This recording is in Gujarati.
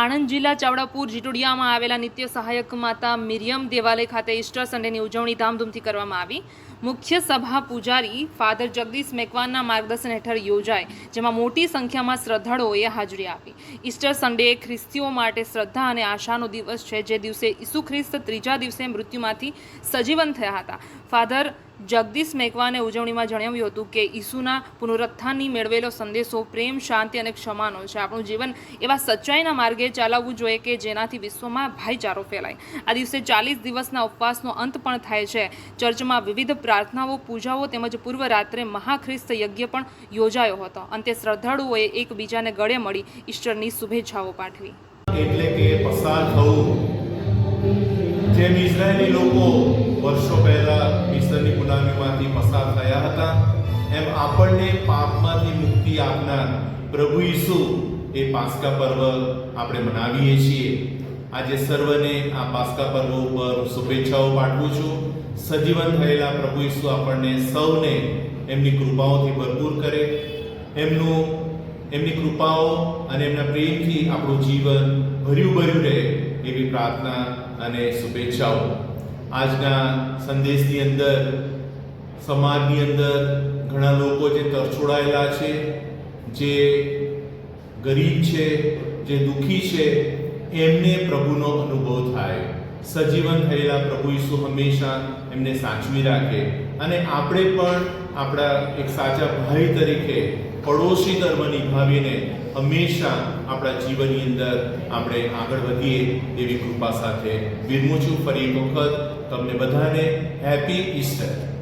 આણંદ જિલ્લા ચાવડાપુર જીટોડિયામાં આવેલા નિત્ય સહાયક માતા મિરિયમ દેવાલય ખાતે ઈસ્ટર સન્ડેની ઉજવણી ધામધૂમથી કરવામાં આવી. મુખ્ય સભા પૂજારી ફાધર જગદીશ મેકવાનના માર્ગદર્શન હેઠળ યોજાય, જેમાં મોટી સંખ્યામાં શ્રદ્ધાળુઓએ હાજરી આપી. ઈસ્ટર સન્ડે ખ્રિસ્તીઓ માટે શ્રદ્ધા અને આશાનો દિવસ છે, જે દિવસે ઈસુ ખ્રિસ્ત ત્રીજા દિવસે મૃત્યુમાંથી સજીવન થયા હતા. ફાધર જગદીશ મેકવાને ઉજવણીમાં જણાવ્યું હતું કે ઈસુના પુનરુત્થાનની મેળવેલો સંદેશો પ્રેમ, શાંતિ અને ક્ષમાનો છે. આપણું જીવન એવા સચ્ચાઈના માર્ગે ચાલવવું જોઈએ કે જેનાથી વિશ્વમાં ભાઈચારો ફેલાય. આ દિવસે ચાલીસ દિવસના ઉપવાસનો અંત પણ થાય છે. ચર્ચમાં વિવિધ પ્રાર્થનાઓ, પૂજાઓ તેમજ પૂર્વ રાત્રે મહાખ્રિસ્ત યજ્ઞ પણ યોજાયો હતો. અંતે શ્રદ્ધાળુઓએ એકબીજાને ગળે મળી ઈસ્ટરની શુભેચ્છાઓ પાઠવી. એટલે કે પસાર થવું જેમ ઇઝરાયેલી લોકો વર્ષો પહેલા મિસરની ગુલામીમાંથી પસાર થયા હતા, એમ આપણને પાપમાંથી મુક્તિ આપનાર પ્રભુ ઈસુ એ પાસ્કા પર્વ આપણે મનાવીએ છીએ. આજે સર્વને આ પાસ્કા પર્વ ઉપર શુભેચ્છાઓ પાઠવું છું. સજીવન થયેલા પ્રભુ ઈસુ આપણને સૌને એમની કૃપાઓથી ભરપૂર કરે. એમનું એમની કૃપાઓ અને એમના પ્રેમથી આપણું જીવન ભર્યું ભર્યું રહે એવી પ્રાર્થના અને શુભેચ્છાઓ. આજના સંદેશની અંદર, સમાજની અંદર ઘણા લોકો જે તરછોડાયેલા છે, જે ગરીબ છે, જે દુઃખી છે, એમને પ્રભુનો અનુભવ થાય. સજીવન થયેલા પ્રભુ ઈસુ હંમેશા એમને સાચવી રાખે. અને આપણે પણ આપણા એક સાચા ભાઈ તરીકે પડોશી ધર્મ નિભાવીને હંમેશા આપણા જીવનની અંદર આપણે આગળ વધીએ એવી કૃપા સાથે વિરમું છું. ફરી વખત તમને બધાને હેપી ઈસ્ટર.